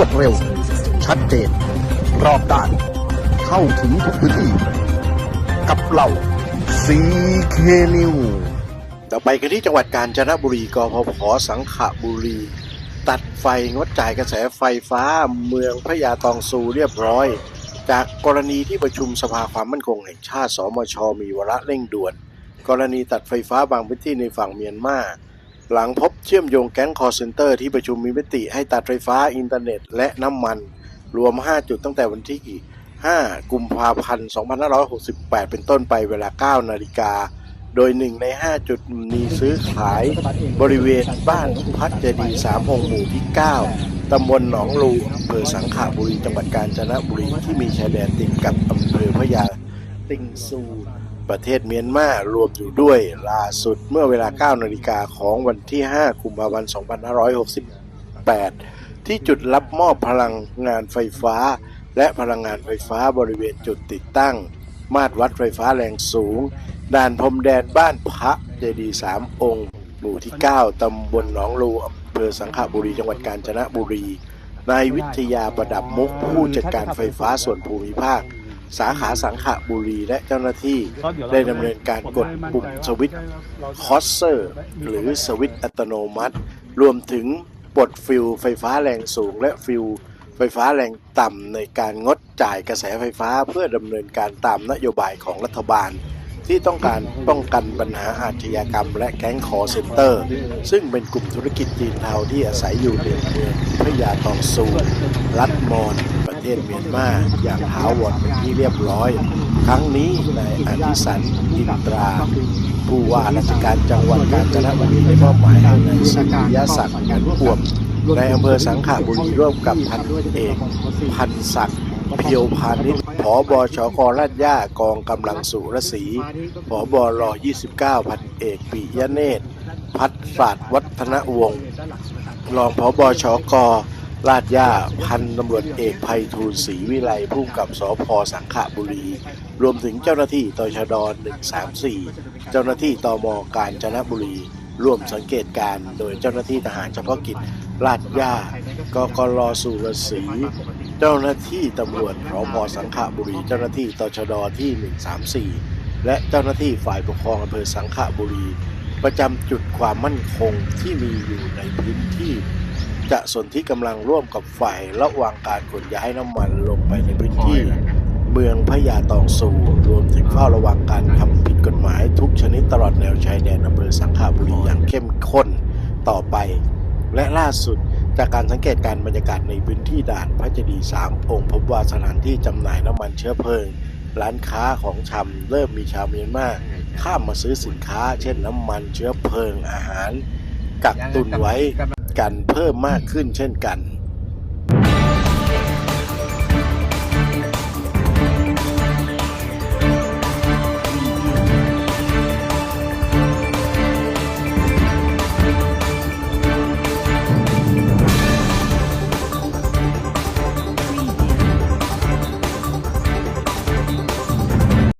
วดเร็ว ชัดเจน รอบด้าน เข้าถึงทุกพื้นที่ กับเราซีเคนิวต่อไปกันที่จังหวัดกาญจนบุรีกพพสังขบุรี ตัดไฟงดจ่ายกระแสไฟฟ้าเมืองพระยาตองซูเรียบร้อย จากกรณีที่ประชุมสภาความมั่นคงแห่งชาติ สมช มีวาระเร่งด่วน กรณีตัดไฟฟ้าบางพื้นที่ในฝั่งเมียนมา หลังพบเชื่อมโยงแก๊งคอร์เซนเตอร์ที่ประชุมมีมติให้ตัดไฟฟ้าอินเทอร์เน็ต และน้ำมัน รวม 5 จุดตั้งแต่วันที่ 5 กุมภาพันธ์ 2568 เป็นต้นไปเวลา 9 นาฬิกา โดยหนึ่งใน 5 จุดมีซื้อขายบริเวณบ้านพัดเจดีสามองค์หมู่ที่ 9 ตำบลหนองลูอำเภอสังขบุรี จังหวัดกาญจนบุรี ที่มีชายแดนติดกับอำเภอพะยาติงซู ประเทศเมียนมารวมอยู่ด้วยล่าสุดเมื่อเวลา 9 นาฬิกาของวันที่ 5 กุมภาพันธ์ 2568 ที่จุดรับมอบพลังงานไฟฟ้า และพลังงานไฟฟ้าบริเวณจุดติดตั้ง มาตรวัดไฟฟ้าแรงสูง ด่านพรมแดนบ้านพระเจดีสามองค์ หมู่ที่ 9 ตำบลหนองลูอำเภอสังขบุรีจังหวัดกาญจนบุรีนายวิทยาประดับมุกผู้จัดการไฟฟ้าส่วนภูมิภาค สาขาสังขบุรีและเจ้าหน้าที่ได้ดำเนินการกดปุ่มสวิตช์คอสเซอร์ หรือสวิตช์อัตโนมัติ รวมถึงปลดฟิลไฟฟ้าแรงสูงและฟิลไฟฟ้าแรงต่ำในการงดจ่ายกระแสไฟฟ้าเพื่อดำเนินการตามนโยบายของรัฐบาล ที่ต้องการป้องกันปัญหาอาชญากรรม และแก๊งคอร์เซ็นเตอร์ ซึ่งเป็นกลุ่มธุรกิจจีนเทาที่อาศัยอยู่ในเมืองพระยาตองซูรัฐมอญประเทศเมียนมาอย่างถาวรเป็นที่เรียบร้อย ครั้งนี้นายอธิสันอินตรา ผู้ว่าราชการจังหวัดกาญจนบุรีได้มอบหมายให้นายสุริยศักดิ์อันอ่วมในอำเภอสังขบุรีร่วมกับพันเอกพันศักดิ์เพียวพาณิชย์ผอบชกราชย่ากองกำลังสุรศรีผอบร29 พันเอกปิยเนตร พัฒศาสตร์วัฒนวงศ์รองผบชก ลาดย่าพันตำรวจเอกภัยทูลศรีวิไลผู้กำกับสพสังขบุรี รวมถึงเจ้าหน้าที่ตชด134 เจ้าหน้าที่ตมกาญจนบุรี ร่วมสังเกตการโดยเจ้าหน้าที่ทหารเฉพาะกิจลาดย่ากกรสุรศรีเจ้าหน้าที่ตำรวจรพสังขบุรี เจ้าหน้าที่ตชดที่ 134 และเจ้าหน้าที่ฝ่ายปกครองอำเภอสังขบุรี ประจำจุดความมั่นคงที่มีอยู่ในพื้นที่ จะสนที่กำลังร่วมกับฝ่ายระหว่างการขนย้ายน้ำมันลงไปในพื้นที่ เมืองพญาตองซูรวมถึงเฝ้าระวังการทำผิดกฎหมายทุกชนิดตลอดแนวชายแดนอำเภอสังขบุรีอย่างเข้มข้นต่อไป และล่าสุดจากการสังเกตการบรรยากาศในพื้นที่ด่านพระเจดีย์สามองค์พบว่าสถานที่จำหน่ายน้ำมันเชื้อเพลิง ร้านค้าของชำเริ่มมีชาวเมียนมาข้ามมาซื้อสินค้า เช่นน้ำมันเชื้อเพลิงอาหารกักตุนไว้ กันเพิ่มมากขึ้นเช่นกัน